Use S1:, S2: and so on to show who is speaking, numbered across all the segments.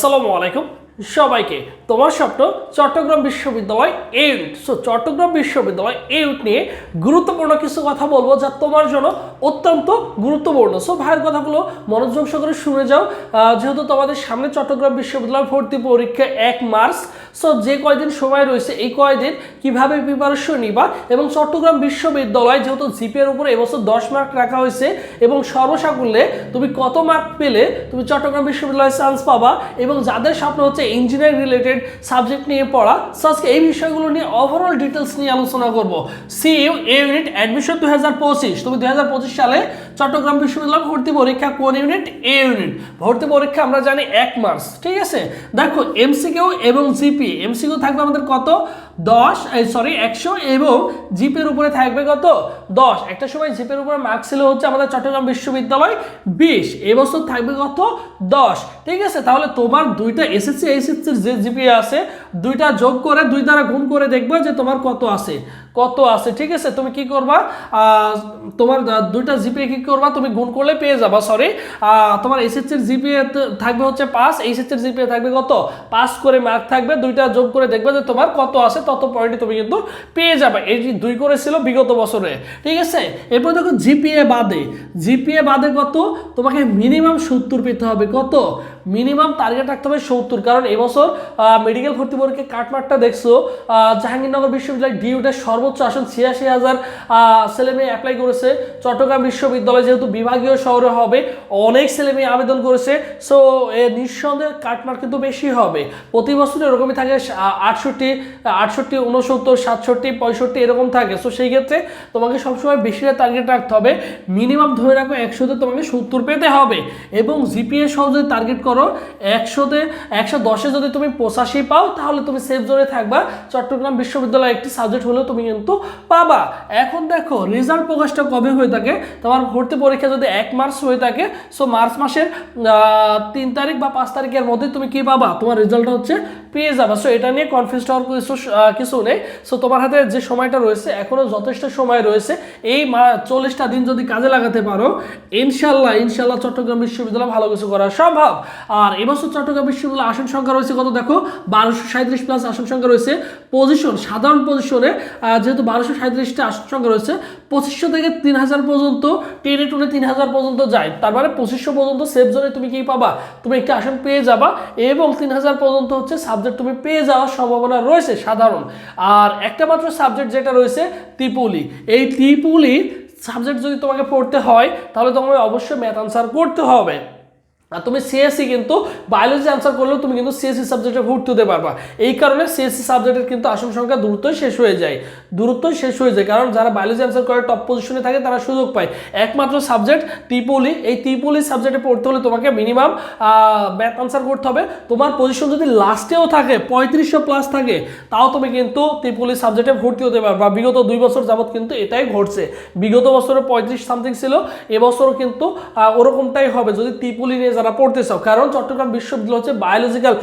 S1: আসসালামু আলাইকুম। সবাইকে, তোমার স্বপ্ন চট্টগ্রাম বিশ্ববিদ্যালয় এ সো চট্টগ্রাম বিশ্ববিদ্যালয় এ নিয়ে গুরুত্বপূর্ণ কিছু কথা বলব যা তোমার জন্য অত্যন্ত গুরুত্বপূর্ণ। সো ভাইয়ের কথাগুলো মনোযোগ সহকারে শুনে যাও। যেহেতু তোমাদের সামনে চট্টগ্রাম বিশ্ববিদ্যালয় ভর্তি পরীক্ষা এক মার্চ সো যে কয়দিন সময় রয়েছে, এই কয়দিন কীভাবে প্রিপারেশন নিবা এবং চট্টগ্রাম বিশ্ববিদ্যালয় যেহেতু জিপিএর উপরে এবছর দশ মার্ক রাখা হয়েছে এবং সর্বসাকুল্যে তুমি কত মার্ক পেলে তুমি চট্টগ্রাম বিশ্ববিদ্যালয়ে চান্স পাবা এবং যাদের স্বপ্ন হচ্ছে ইঞ্জিনিয়ারিং রিলেটেড সাবজেক্ট নিয়ে পড়া। সো আজকে এই বিষয়গুলো নিয়ে ওভারঅল ডিটেলস নিয়ে আলোচনা করব। C U A unit admission দু হাজার পঁচিশ। তুমি দু হাজার পঁচিশ সালে চট্টগ্রাম বিশ্ববিদ্যালয় ভর্তি পরীক্ষা কোন ইউনিট এ ইউনিট ভর্তি পরীক্ষা আমরা জানি এক মার্চ, ঠিক আছে? দেখো এমসিকিউ এবং জিপি এমসিকিউ থাকবে আমাদের কত? দশ সরি একশো এবং জিপের উপরে থাকবে কত? দশ। একটা সময় জিপের উপরে মার্কস ছিল হচ্ছে আমাদের চট্টগ্রাম বিশ্ববিদ্যালয় বিশ। এবছর থাকবে কত? দশ। ঠিক আছে? তাহলে তোমার দুইটা এসএসসি এইচএসসির যে জিপি আছে, দুইটা যোগ করে, দুই দ্বারা গুণ করে দেখবে যে তোমার কত আছে। কত আছে, ঠিক আছে? তুমি কি করবা? তোমার দুইটা জিপিএ কি করবা? তুমি গুণ করলে পেয়ে যাবা সরি তোমার এসএসসির জিপিএ থাকবে হচ্ছে পাঁচ এইচএসসির জিপিএ থাকবে কত? পাঁচ করে মার্ক থাকবে, দুইটা যোগ করে দেখবে যে তোমার কত আছে, তত পয়েন্টে তুমি কিন্তু পেয়ে যাবে। এই দুই করে ছিল বিগত বছরে, ঠিক আছে? এরপর দেখো জিপিএ বাদে জিপিএ বাদে কত? তোমাকে মিনিমাম সত্তর পেতে হবে, কত? মিনিমাম টার্গেট রাখতে হবে সত্তর, কারণ এবছর মেডিকেল ভর্তি পরীক্ষা কাটমার্কটা দেখছ। জাহাঙ্গীরনগর বিশ্ববিদ্যালয় ডিউটের সর্বোচ্চ আসন ছিয়াশি হাজার ছেলে মেয়ে অ্যাপ্লাই করেছে। চট্টগ্রাম বিশ্ববিদ্যালয় যেহেতু বিভাগীয় শহরে হবে, অনেক ছেলে মেয়ে আবেদন করেছে সো নিঃসন্দেহে কাটমার্ক কিন্তু বেশি হবে। প্রতি বছর এরকমই থাকে আটষট্টি আটষট্টি উনসত্তর সাতষট্টি, পঁয়ষট্টি, এরকম থাকে। সো সেই ক্ষেত্রে তোমাকে সবসময় বেশি টার্গেট রাখতে হবে। মিনিমাম ধরে রাখো একশোতে তোমাকে সত্তর পেতে হবে। এবং জিপিএ সহ যদি টার্গেট করো, একশোতে, একশো দশে যদি তুমি পঁচাশি পাও, তাহলে তুমি সেফ জোনে থাকবা। চট্টগ্রাম বিশ্ববিদ্যালয় একটি সাবজেক্ট হলেও তুমি কিন্তু পাবা। এখন দেখো রেজাল্ট প্রকাশটা কবে হয়ে থাকে? তোমার ভর্তি পরীক্ষা যদি এক মার্চ হয়ে থাকে সো মার্চ মাসের তিন তারিখ বা পাঁচ তারিখের মধ্যে তুমি কি পাবা? তোমার রেজাল্টটা হচ্ছে পেয়ে যাবা। সো এটা নিয়ে কনফিউজ হওয়ার কিছু কিছু নেই। সো তোমার হাতে যে সময়টা রয়েছে এখনও যথেষ্ট সময় রয়েছে। এই চল্লিশটা দিন যদি কাজে লাগাতে পারো, ইনশাল্লাহ ইনশাল্লাহ চট্টগ্রাম বিশ্ববিদ্যালয় ভালো কিছু করা সম্ভব। আর এবছর চট্টগ্রাম বিশ্ববিদ্যালয় আসন সংখ্যা রয়েছে কত? দেখো, বারোশো সাঁত্রিশ প্লাস আসন সংখ্যা রয়েছে। পজিশন সাধারণ পজিশনে যেহেতু বারোশো সাঁত্রিশটা আসন সংখ্যা রয়েছে, পঁচিশশো থেকে তিন হাজার পর্যন্ত, টেনে টুনে তিন হাজার পর্যন্ত যায়। তার মানে পঁচিশশো পর্যন্ত সেফ জোনে তুমি কি পাবা? তুমি একটি আসন পেয়ে যাবা এবং তিন হাজার পর্যন্ত হচ্ছে সাবজেক্ট তুমি পেয়ে যাওয়ার সম্ভাবনা রয়েছে সাধারণ। আর একটা মাত্র সাবজেক্ট যেটা রয়েছে, ত্রিপুলি। এই ত্রিপুলি সাবজেক্ট যদি তোমাকে পড়তে হয়, তাহলে তোমাকে অবশ্যই ম্যাথ আনসার করতে হবে। আর তুমি সিএসসি কিন্তু বায়োলজি আনসার করলেও তুমি কিন্তু সিএসসি সাবজেক্টে ভর্তি হতে পারবা। এই কারণে সিএসসি সাবজেক্টের কিন্তু আসন সংখ্যা দ্রুতই শেষ হয়ে যায়। দ্রুতই শেষ হয়ে যায়, কারণ যারা বায়োলজি আনসার করে টপ পজিশনে থাকে, তারা সুযোগ পায়। একমাত্র সাবজেক্ট ত্রিপলি, এই ত্রিপলি সাবজেক্টে পড়তে হলে তোমাকে মিনিমাম ম্যাথ আনসার করতে হবে। তোমার পজিশন যদি লাস্টেও থাকে পঁয়ত্রিশশো প্লাস থাকে, তাও তুমি কিন্তু ত্রিপলি সাবজেক্টে ভর্তি হতে পারবা। বিগত দুই বছর যাবত কিন্তু এটাই ঘটছে। বিগত বছরে পঁয়ত্রিশ সামথিং ছিল এবছরও কিন্তু ওরকমটাই হবে যদি ত্রিপলি নিয়ে যারা পড়তে চাও। কারণ চট্টগ্রাম বিশ্ববিদ্যালয় হচ্ছে বায়োলজিক্যাল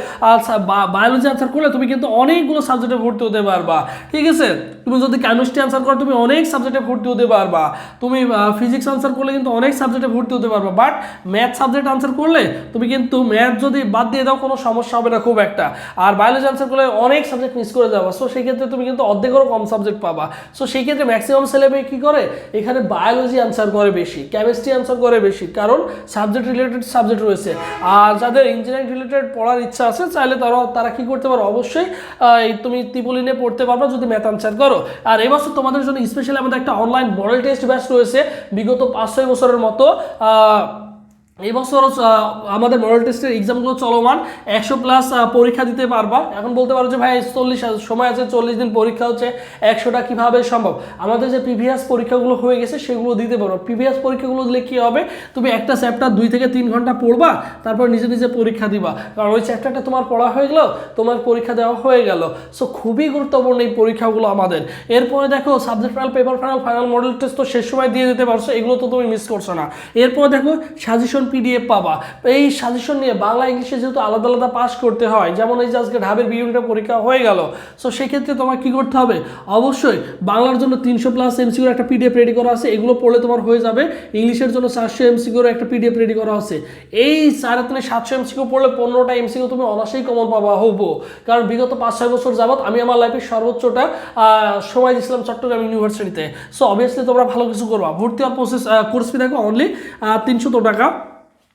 S1: বায়োলজি আনসার করলে তুমি কিন্তু অনেকগুলো সাবজেক্টে ভর্তি হতে পারবা। ঠিক আছে? তুমি যদি কেমিস্ট্রি আনসার করো, তুমি অনেক সাবজেক্টে ভর্তি হতে পারবা। তুমি ফিজিক্স আনসার করলে কিন্তু অনেক সাবজেক্টে ভর্তি হতে পারবা। বাট ম্যাথ সাবজেক্ট আনসার করলে তুমি কিন্তু ম্যাথ যদি বাদ দিয়ে দাও, কোনো সমস্যা হবে না খুব একটা। আর বায়োলজি আনসার করলে অনেক সাবজেক্ট মিস করে যাবা। সো সেই ক্ষেত্রে তুমি কিন্তু অর্ধেকেরও কম সাবজেক্ট পাবা। সো সেই ক্ষেত্রে ম্যাক্সিমাম ছেলেমেয়ে কী করে? এখানে বায়োলজি আনসার করে বেশি কেমিস্ট্রি আনসার করে বেশি। কারণ সাবজেক্ট রিলেটেড সাবজেক্ট রয়েছে। আর যাদের ইঞ্জিনিয়ারিং রিলেটেড পড়ার ইচ্ছা আছে চাইলে তারা তারা কি করতে পারো? অবশ্যই তুমি ত্রিপলি নিয়ে পড়তে পারবে যদি ম্যাথ আনসার করো। আর এবছর তোমাদের জন্য স্পেশালি আমাদের একটা অনলাইন মডেল টেস্ট ব্যাচ রয়েছে। বিগত পাঁচ ছয় বছরের মতো আহ, এই বছর আমাদের মডেল টেস্টের এক্সামগুলো চলমান। একশো প্লাস পরীক্ষা দিতে পারবা। এখন বলতে পারো যে ভাই চল্লিশ সময় আছে চল্লিশ দিন পরীক্ষা হচ্ছে একশোটা কীভাবে সম্ভব? আমাদের যে প্রিভিয়াস পরীক্ষাগুলো হয়ে গেছে সেগুলো দিতে পারো। প্রিভিয়াস পরীক্ষাগুলো দিলে কী হবে? তুমি একটা চ্যাপ্টার দুই থেকে তিন ঘণ্টা পড়বা তারপর নিজে নিজে পরীক্ষা দিবা। কারণ ওই চ্যাপ্টারটা তোমার পড়া হয়ে গেল তোমার পরীক্ষা দেওয়া হয়ে গেল। সো খুবই গুরুত্বপূর্ণ এই পরীক্ষাগুলো আমাদের। এরপরে দেখো subject final paper final final model test তো শেষ সময় দিয়ে দিতে পারছ এগুলো তো তুমি মিস করছ না। এরপর দেখো সাজেশন পিডিএফ পাবা। এই সাজেশন নিয়ে বাংলা, ইংলিশে যেহেতু আলাদা আলাদা পাস করতে হয়, যেমন এই যে আজকে ঢাবের বিউনিটা পরীক্ষা হয়ে গেল সো সেক্ষেত্রে তোমার কি করতে হবে? অবশ্যই বাংলার জন্য তিনশো প্লাস এমসিকিউর একটা পিডিএফ রেডি করা আছে, এগুলো পড়লে তোমার হয়ে যাবে। ইংলিশের জন্য চারশো এমসিকিউর একটা পিডিএফ রেডি করা আছে। এই সাড়ে তিনে সাতশো এমসিকিউ পড়লে পনেরোটা এমসিকিউ তুমি অনাসেই কমন পাবা, হব। কারণ বিগত পাঁচ, ছয় বছর যাবত আমি আমার লাইফের সর্বোচ্চটা সময় দিয়েছিলাম চট্টগ্রাম ইউনিভার্সিটিতে সো অবভিয়াসলি তোমরা ভালো কিছু করবা। ভর্তি হওয়ার প্রসেস কোর্স ফি দেখো অনলি তিনশো টাকা।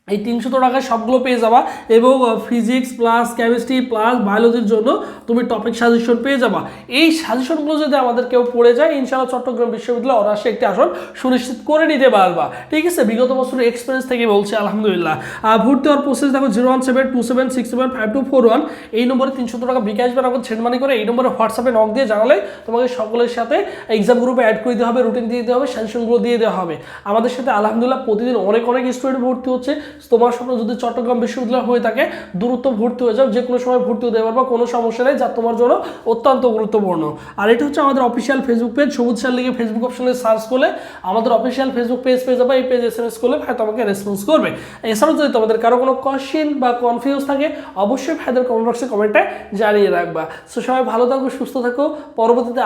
S1: এই তিনশো টাকায় সবগুলো পেয়ে যাবা। এবং ফিজিক্স প্লাস কেমিস্ট্রি প্লাস বায়োলজির জন্য তুমি টপিক সাজেশন পেয়ে যাবা। এই সাজেশনগুলো যদি আমাদের কেউ পড়ে যায়, ইনশাআল্লাহ চট্টগ্রাম বিশ্ববিদ্যালয় অনার্সে একটি আসন সুনিশ্চিত করে নিতে পারবা। ঠিক আছে? বিগত বছরের এক্সপিরিয়েন্স থেকে বলছি, আলহামদুলিল্লাহ। আর ভর্তি হওয়ার প্রসেস দেখো zero one seven two seven six seven five two four one এই নম্বরে তিনশো টাকা বিকাশ বা সেন্ড মানি করে এই নম্বরে হোয়াটসঅ্যাপে নক দিয়ে জানালে তোমাকে সকলের সাথে এক্সাম গ্রুপে অ্যাড করে দিতে হবে রুটিন দিয়ে দিতে হবে সাজেশনগুলো দিয়ে দেওয়া হবে। আমাদের সাথে আলহামদুলিল্লাহ প্রতিদিন অনেক অনেক স্টুডেন্ট ভর্তি হচ্ছে। তোমার স্বপ্ন যদি চট্টগ্রাম বিশ্ববিদ্যালয় হয়ে থাকে দ্রুত ভর্তি হয়ে যাও যে কোনো সময় ভর্তি হতে পারবা, কোনো সমস্যা নেই, যা তোমার জন্য অত্যন্ত গুরুত্বপূর্ণ। আর এটা হচ্ছে আমাদের অফিসিয়াল ফেসবুক পেজ সবুজ স্যার লিগে ফেসবুক অপশনে সার্চ করলে আমাদের অফিসিয়াল ফেসবুক পেজ পেয়ে যাবে, এই পেজ এস এম এস করলে ভাই তোমাকে রেসপন্স করবে। এছাড়াও যদি তোমাদের কারও কোনো কোশ্চেন বা কনফিউজ থাকে, অবশ্যই ভাইদের কমেন্ট বক্সে কমেন্টে জানিয়ে রাখবা। সো সবাই ভালো থাকো, সুস্থ থাকো, পরবর্তীতে